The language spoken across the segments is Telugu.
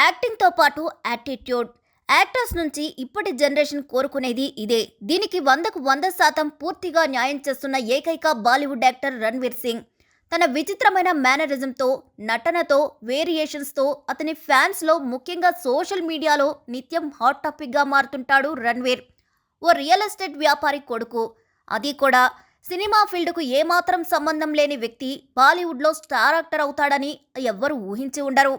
యాక్టింగ్తో పాటు యాటిట్యూడ్. యాక్టర్స్ నుంచి ఇప్పటి జనరేషన్ కోరుకునేది ఇదే. దీనికి వందకు వంద శాతం పూర్తిగా న్యాయం చేస్తున్న ఏకైక బాలీవుడ్ యాక్టర్ రణ్వీర్ సింగ్. తన విచిత్రమైన మేనరిజంతో నటనతో వేరియేషన్స్తో అతని ఫ్యాన్స్లో ముఖ్యంగా సోషల్ మీడియాలో నిత్యం హాట్ టాపిక్గా మారుతుంటాడు రణ్వీర్. ఓ రియల్ ఎస్టేట్ వ్యాపారి కొడుకు. అది కూడా సినిమా ఫీల్డ్కు ఏమాత్రం సంబంధం లేని వ్యక్తి బాలీవుడ్లో స్టార్ యాక్టర్ అవుతాడని ఎవ్వరూ ఊహించి ఉండరు.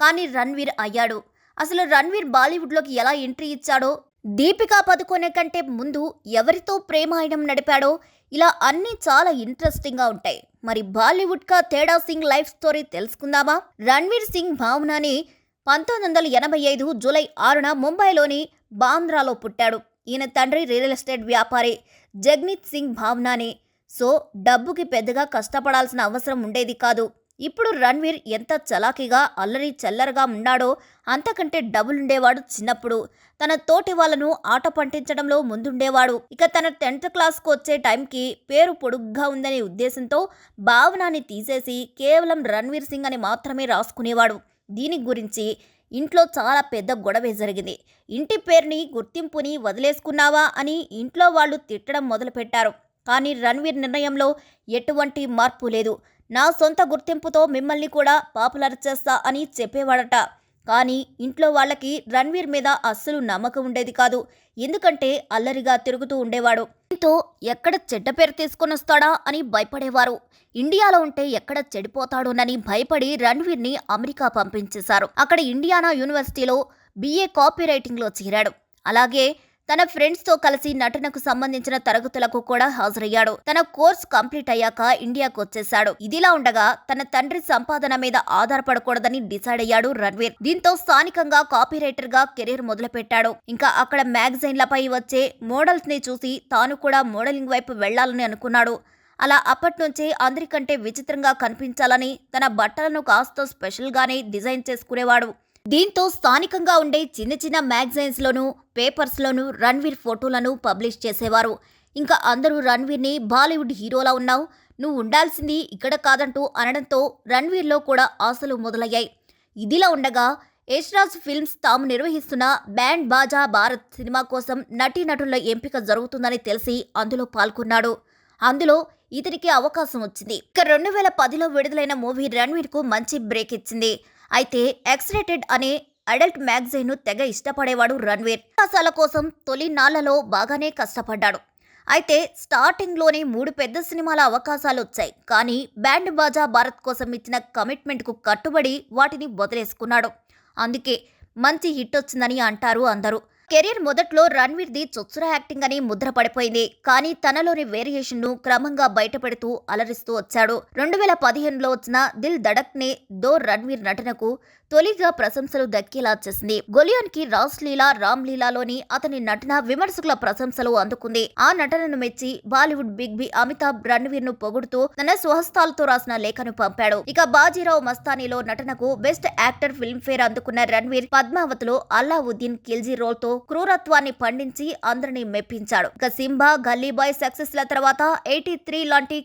కానీ రణ్వీర్ అయ్యాడు. అసలు రణ్వీర్ బాలీవుడ్లోకి ఎలా ఎంట్రీ ఇచ్చాడో దీపికా పదుకొనే కంటే ముందు ఎవరితో ప్రేమాయణం నడిపాడో ఇలా అన్నీ చాలా ఇంట్రెస్టింగ్గా ఉంటాయి. మరి బాలీవుడ్గా తేడా సింగ్ లైఫ్ స్టోరీ తెలుసుకుందామా? రణ్వీర్ సింగ్ భావనని పంతొమ్మిది వందల ఎనభై ఐదు జూలై ఆరున ముంబైలోని బాంద్రాలో పుట్టాడు. ఈయన తండ్రి రియల్ ఎస్టేట్ వ్యాపారి జగ్నీత్ సింగ్ భావనాని. సో డబ్బుకి పెద్దగా కష్టపడాల్సిన అవసరం ఉండేది కాదు. ఇప్పుడు రణ్వీర్ ఎంత చలాకీగా అల్లరి చల్లరగా ఉన్నాడో అంతకంటే డబ్బులుండేవాడు చిన్నప్పుడు. తన తోటి వాళ్ళను ఆట పంటించడంలో ముందుండేవాడు. ఇక తన టెన్త్ క్లాస్కు వచ్చే టైంకి పేరు పొడుగ్గా ఉందనే ఉద్దేశంతో భావనాన్ని తీసేసి కేవలం రణ్వీర్ సింగ్ అని మాత్రమే రాసుకునేవాడు. దీని గురించి ఇంట్లో చాలా పెద్ద గొడవే జరిగింది. ఇంటి పేరుని గుర్తింపుని వదిలేసుకున్నావా అని ఇంట్లో వాళ్ళు తిట్టడం మొదలుపెట్టారు. కానీ రణ్వీర్ నిర్ణయంలో ఎటువంటి మార్పు లేదు. నా సొంత గుర్తింపుతో మిమ్మల్ని కూడా పాపులర్ చేస్తా అని చెప్పేవాడట. కానీ ఇంట్లో వాళ్ళకి రణ్వీర్ మీద అస్సలు నమ్మకం ఉండేది కాదు. ఎందుకంటే అల్లరిగా తిరుగుతూ ఉండేవాడు. దీంతో ఎక్కడ చెడ్డ పేరు తీసుకొని వస్తాడా అని భయపడేవారు. ఇండియాలో ఉంటే ఎక్కడ చెడిపోతాడోనని భయపడి రణ్వీర్ని అమెరికా పంపించేశారు. అక్కడ ఇండియానా యూనివర్సిటీలో బీఏ కాపీ రైటింగ్లో చేరాడు. అలాగే తన ఫ్రెండ్స్తో కలిసి నటనకు సంబంధించిన తరగతులకు కూడా హాజరయ్యాడు. తన కోర్స్ కంప్లీట్ అయ్యాక ఇండియాకు వచ్చేశాడు. ఇదిలా ఉండగా తన తండ్రి సంపాదన మీద ఆధారపడకూడదని డిసైడ్ అయ్యాడు రణ్వీర్. దీంతో స్థానికంగా కాపీరైటర్గా కెరీర్ మొదలుపెట్టాడు. ఇంకా అక్కడ మ్యాగజైన్లపై వచ్చే మోడల్స్ని చూసి తాను కూడా మోడలింగ్ వైపు వెళ్ళాలని అనుకున్నాడు. అలా అప్పట్నుంచే అందరికంటే విచిత్రంగా కనిపించాలని తన బట్టలను కాస్త స్పెషల్గానే డిజైన్ చేసుకునేవాడు. దీంతో స్థానికంగా ఉండే చిన్న చిన్న మ్యాగజైన్స్లోనూ పేపర్స్లోనూ రణ్వీర్ ఫోటోలను పబ్లిష్ చేసేవారు. ఇంకా అందరూ రణ్వీర్ని బాలీవుడ్ హీరోలా ఉన్నావు నువ్వు ఉండాల్సింది ఇక్కడ కాదంటూ అనడంతో రణ్వీర్లో కూడా ఆశలు మొదలయ్యాయి. ఇదిలా ఉండగా యశ్రాజ్ ఫిల్మ్స్ తాము నిర్వహిస్తున్న బ్యాండ్ బాజా భారత్ సినిమా కోసం నటీనటుల ఎంపిక జరుగుతుందని తెలిసి అందులో పాల్గొన్నాడు. అందులో ఇతనికి అవకాశం వచ్చింది. ఇక రెండు వేల పదిలో విడుదలైన మూవీ రణ్వీర్కు మంచి బ్రేక్ ఇచ్చింది. అయితే ఎక్స్రేటెడ్ అనే అడల్ట్ మ్యాగజైన్ను తెగ ఇష్టపడేవాడు రణ్వీర్. అవకాశాల కోసం తొలి నాళ్ళలో బాగానే కష్టపడ్డాడు. అయితే స్టార్టింగ్లోనే మూడు పెద్ద సినిమాల అవకాశాలు వచ్చాయి. కానీ బ్యాండ్ బాజా భారత్ కోసం ఇచ్చిన కమిట్మెంట్కు కట్టుబడి వాటిని వదిలేసుకున్నాడు. అందుకే మంచి హిట్ వచ్చిందని అంటారు అందరూ. కెరీర్ మొదట్లో రణ్వీర్ది చొచ్చుర యాక్టింగ్ అని ముద్ర పడిపోయింది. కానీ తనలోని వేరియేషన్ను క్రమంగా బయటపెడుతూ అలరిస్తూ వచ్చాడు. రెండు వేల పదిహేనులో వచ్చిన దిల్ దడక్ నే దో రణ్వీర్ నటనకు తొలిగా ప్రశంసలు దక్కేలా చేసింది. గొలియన్కి రాస్ లీలా రామ్ లీలాలోని అతని నటన విమర్శకుల ప్రశంసలు అందుకుంది. ఆ నటనను మెచ్చి బాలీవుడ్ బిగ్ బి అమితాబ్ రణ్వీర్ను పొగుడుతూ తన స్వహస్తాలతో రాసిన లేఖను పంపాడు. ఇక బాజీరావు మస్తానీలో నటనకు బెస్ట్ యాక్టర్ ఫిల్మ్ఫేర్ అందుకున్న రణ్వీర్ పద్మావతిలో అల్లావుద్దీన్ ఖిల్జీ రోల్తో క్రూరత్వాన్ని పండించి అందరినీ మెప్పించాడు. ఇక సింబా గల్లీ బాయ్ సక్సెస్ ల తర్వాత ఎయిటీ త్రీ లాంటి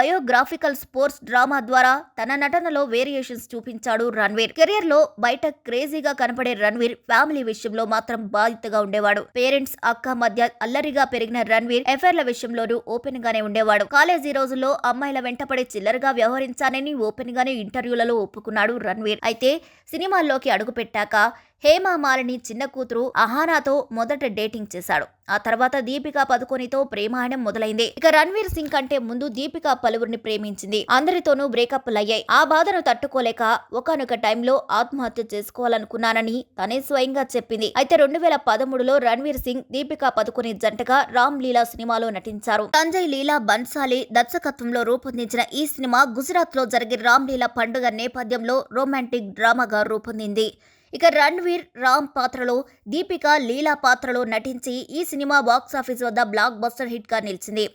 బయోగ్రాఫికల్ స్పోర్ట్స్ డ్రామా ద్వారా తన నటనలో వేరియేషన్స్ చూపించాడు రణ్వీర్. కెరీర్ లో బయట క్రేజీగా కనపడే రణ్వీర్ ఫ్యామిలీ విషయంలో మాత్రం బాధితగా ఉండేవాడు. పేరెంట్స్ అక్క మధ్య అల్లరిగా పెరిగిన రణ్వీర్ ఎఫైర్ల విషయంలోనూ ఓపెన్ గానే ఉండేవాడు. కాలేజీ రోజుల్లో అమ్మాయిల వెంటపడి చిల్లరగా వ్యవహరించానని ఓపెన్ గానే ఇంటర్వ్యూలలో ఒప్పుకున్నాడు రణ్వీర్. అయితే సినిమాల్లోకి అడుగుపెట్టాక హేమామాలిని చిన్న కూతురు అహానాతో మొదట డేటింగ్ చేశాడు. ఆ తర్వాత దీపికా పదుకొనితో ప్రేమాయణం మొదలైంది. ఇక రణ్వీర్ సింగ్ కంటే ముందు దీపికా పలువురిని ప్రేమించింది. అందరితోనూ బ్రేకప్లు అయ్యాయి. ఆ బాధను తట్టుకోలేక ఒకనొక టైంలో ఆత్మహత్య చేసుకోవాలనుకున్నానని తనే స్వయంగా చెప్పింది. అయితే రెండు వేల పదమూడులో రణ్వీర్ సింగ్ దీపికా పదుకొని జంటగా రామ్ లీలా సినిమాలో నటించారు. సంజయ్ లీలా బన్సాలి దర్శకత్వంలో రూపొందించిన ఈ సినిమా గుజరాత్లో జరిగే రామ్ లీలా పండుగ నేపథ్యంలో రొమాంటిక్ డ్రామాగా రూపొందింది. ఇక రణ్వీర్ రామ్ పాత్రలో దీపిక లీలా పాత్రలో నటించి ఈ సినిమా బాక్సాఫీస్ వద్ద బ్లాక్ బస్టర్ హిట్గా నిలిచింది.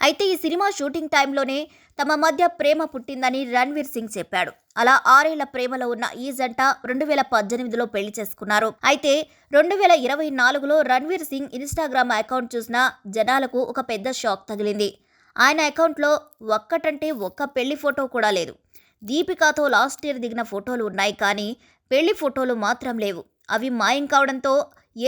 అయితే ఈ సినిమా షూటింగ్ టైంలోనే తమ మధ్య ప్రేమ పుట్టిందని రణ్వీర్ సింగ్ చెప్పాడు. అలా ఆరేళ్ళ ప్రేమలో ఉన్న ఈ జంట రెండు వేల పద్దెనిమిదిలో పెళ్ళి చేసుకున్నారు. అయితే రెండు వేల ఇరవై నాలుగులో రణ్వీర్ సింగ్ ఇన్స్టాగ్రామ్ అకౌంట్ చూసిన జనాలకు ఒక పెద్ద షాక్ తగిలింది. ఆయన అకౌంట్లో ఒక్కటంటే ఒక్క పెళ్ళి ఫోటో కూడా లేదు. దీపికాతో లాస్ట్ ఇయర్ దిగిన ఫోటోలు ఉన్నాయి కానీ పెళ్ళి ఫోటోలు మాత్రం లేవు. అవి మాయం కావడంతో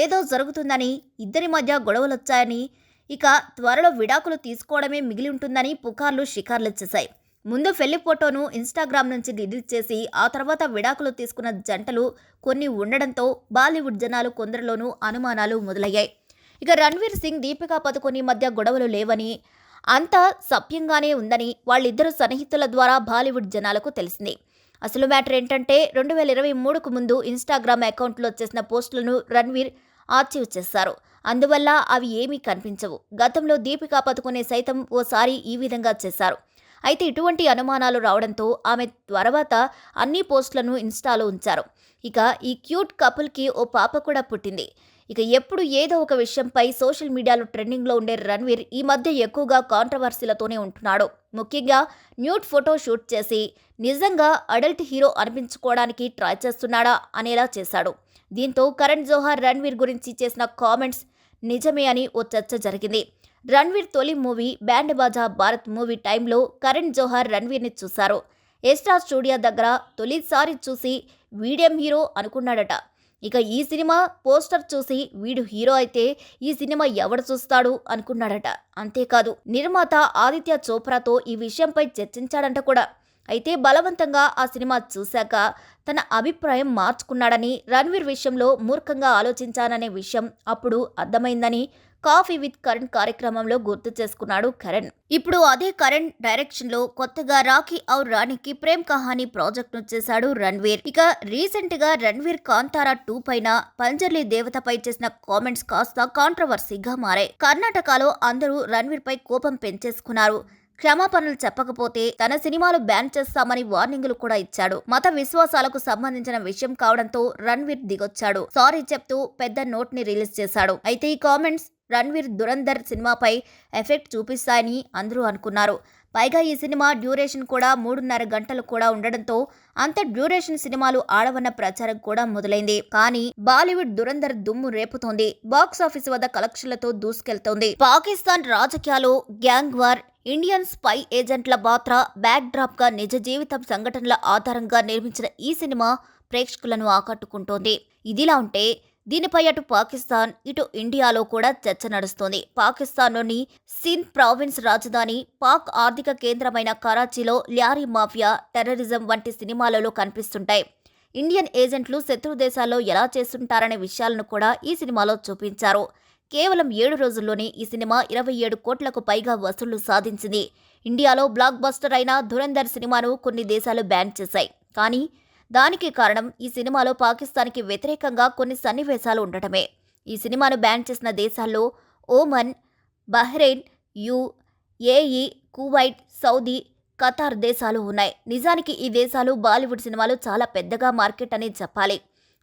ఏదో జరుగుతుందని ఇద్దరి మధ్య గొడవలొచ్చాయని ఇక త్వరలో విడాకులు తీసుకోవడమే మిగిలి ఉంటుందని పుకార్లు షికార్లొచ్చేశాయి ముందు పెళ్ళి ఫోటోను ఇన్స్టాగ్రామ్ నుంచి డిలీట్ చేసి ఆ తర్వాత విడాకులు తీసుకున్న జంటలు కొన్ని ఉండడంతో బాలీవుడ్ జనాలు కొందరిలోనూ అనుమానాలు మొదలయ్యాయి. ఇక రణ్వీర్ సింగ్ దీపికా పదుకొని మధ్య గొడవలు లేవని అంతా సభ్యంగానే ఉందని వాళ్ళిద్దరు సన్నిహితుల ద్వారా బాలీవుడ్ జనాలకు తెలిసింది. అసలు మ్యాటర్ ఏంటంటే రెండు వేల ఇరవై మూడుకు ముందు ఇన్స్టాగ్రామ్ అకౌంట్లో చేసిన పోస్టులను రణ్వీర్ ఆర్చీవ్ చేశారు అందువల్ల అవి ఏమీ కనిపించవు. గతంలో దీపికా పదుకునే సైతం ఓసారి ఈ విధంగా చేశారు. అయితే ఇటువంటి అనుమానాలు రావడంతో ఆమె తర్వాత అన్ని పోస్టులను ఇన్స్టాలో ఉంచారు. ఇక ఈ క్యూట్ కపుల్కి ఓ పాప కూడా పుట్టింది. ఇక ఎప్పుడు ఏదో ఒక విషయంపై సోషల్ మీడియాలో ట్రెండింగ్లో ఉండే రణ్వీర్ ఈ మధ్య ఎక్కువగా కాంట్రవర్సీలతోనే ఉంటున్నాడు. ముఖ్యంగా న్యూట్ ఫోటో షూట్ చేసి నిజంగా అడల్ట్ హీరో అనిపించుకోవడానికి ట్రై చేస్తున్నాడా అనేలా చేశాడు. దీంతో కరణ్ జోహార్ రణ్వీర్ గురించి చేసిన కామెంట్స్ నిజమే అని ఓ చర్చ జరిగింది. రణ్వీర్ తొలి మూవీ బ్యాండ్ బాజా భారత్ మూవీ టైంలో కరణ్ జోహార్ రణ్వీర్ని చూశారు. ఎస్టార్ స్టూడియో దగ్గర తొలిసారి చూసి వీడియం హీరో అనుకున్నాడట. ఇక ఈ సినిమా పోస్టర్ చూసి వీడు హీరో అయితే ఈ సినిమా ఎవడు చూస్తాడు అనుకున్నాడట. అంతేకాదు నిర్మాత ఆదిత్య చోప్రాతో ఈ విషయంపై చర్చించాడంట కూడా. అయితే బలవంతంగా ఆ సినిమా చూశాక తన అభిప్రాయం మార్చుకున్నాడని రణ్వీర్ విషయంలో మూర్ఖంగా ఆలోచించాననే విషయం అప్పుడు అర్థమైందని కాఫీ విత్ కరణ్ కార్యక్రమంలో గుర్తు చేసుకున్నాడు కరణ్. ఇప్పుడు అదే కరణ్ డైరెక్షన్లో కొత్తగా రాఖీ ఔర్ రాణికి ప్రేమ్ కహానీ ప్రాజెక్ట్ను చేశాడు రణ్వీర్. ఇక రీసెంట్గా రణ్వీర్ కాంతారా టూ పైన పంజర్లి దేవతపై చేసిన కామెంట్స్ కాస్త కాంట్రవర్సీగా మారాయి. కర్ణాటకలో అందరూ రణ్వీర్ పై కోపం పెంచేసుకున్నారు. క్షమాపణలు చెప్పకపోతే తన సినిమాలు బ్యాన్ చేస్తామని వార్నింగులు కూడా ఇచ్చాడు. మత విశ్వాసాలకు సంబంధించిన విషయం కావడంతో రణ్వీర్ దిగొచ్చాడు. సారీ చెప్తూ పెద్ద నోట్ని రిలీజ్ చేశాడు. అయితే ఈ కామెంట్స్ రణ్వీర్ దురంధర్ సినిమాపై ఎఫెక్ట్ చూపిస్తాయని అందరూ అనుకున్నారు. పైగా ఈ సినిమా డ్యూరేషన్ కూడా మూడున్నర గంటలు కూడా ఉండడంతో అంత డ్యూరేషన్ సినిమాలు ఆడవన్న ప్రచారం కూడా మొదలైంది. కానీ బాలీవుడ్ దురంధర్ దుమ్ము రేపుతోంది. బాక్స్ ఆఫీస్ వద్ద కలెక్షన్లతో దూసుకెళ్తోంది. పాకిస్తాన్ రాజకీయాలు గ్యాంగ్ వార్ ఇండియన్ స్పై ఏజెంట్ల పాత్ర బ్యాక్ డ్రాప్గా నిజ జీవితం సంఘటనల ఆధారంగా నిర్మించిన ఈ సినిమా ప్రేక్షకులను ఆకట్టుకుంటోంది. ఇదిలా ఉంటే దీనిపై అటు పాకిస్తాన్ ఇటు ఇండియాలో కూడా చర్చ నడుస్తోంది. పాకిస్తాన్లోని సింధ్ ప్రావిన్స్ రాజధాని పాక్ ఆర్థిక కేంద్రమైన కరాచీలో ల్యారీ మాఫియా టెర్రరిజం వంటి సినిమాలలో కనిపిస్తుంటాయి. ఇండియన్ ఏజెంట్లు శత్రు దేశాల్లో ఎలా చేస్తుంటారనే విషయాలను కూడా ఈ సినిమాలో చూపించారు. కేవలం ఏడు రోజుల్లోనే ఈ సినిమా ఇరవై ఏడు కోట్లకు పైగా వసూళ్ళు సాధించింది. ఇండియాలో బ్లాక్ బస్టర్ అయిన ధురంధర్ సినిమాను కొన్ని దేశాలు బ్యాన్ చేశాయి. కానీ దానికి కారణం ఈ సినిమాలో పాకిస్తాన్కి వ్యతిరేకంగా కొన్ని సన్నివేశాలు ఉండటమే. ఈ సినిమాను బ్యాన్ చేసిన దేశాల్లో Oman Bahrain U A E Kuwait Saudi Qatar దేశాలు ఉన్నాయి. నిజానికి ఈ దేశాలు బాలీవుడ్ సినిమాలు చాలా పెద్దగా మార్కెట్ అని చెప్పాలి.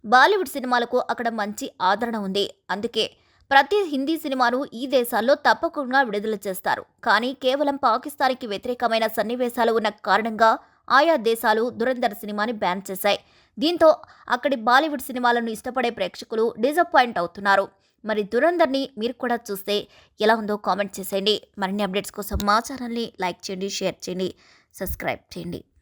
బాలీవుడ్ సినిమాలకు అక్కడ మంచి ఆదరణ ఉంది. అందుకే ప్రతి హిందీ సినిమాను ఈ దేశాల్లో తప్పకుండా విడుదల చేస్తారు. కానీ కేవలం పాకిస్తాన్కి వ్యతిరేకమైన సన్నివేశాలు ఉన్న కారణంగా ఆయా దేశాలు దురంధర్ సినిమాని బ్యాన్ చేశాయి. దీంతో అక్కడి బాలీవుడ్ సినిమాలను ఇష్టపడే ప్రేక్షకులు డిసప్పాయింట్ అవుతున్నారు. మరి దురంధర్ని మీరు కూడా చూస్తే ఎలా ఉందో కామెంట్ చేసేయండి. మరిన్ని అప్డేట్స్ కోసం మా ఛానల్ని లైక్ చేయండి షేర్ చేయండి సబ్స్క్రైబ్ చేయండి.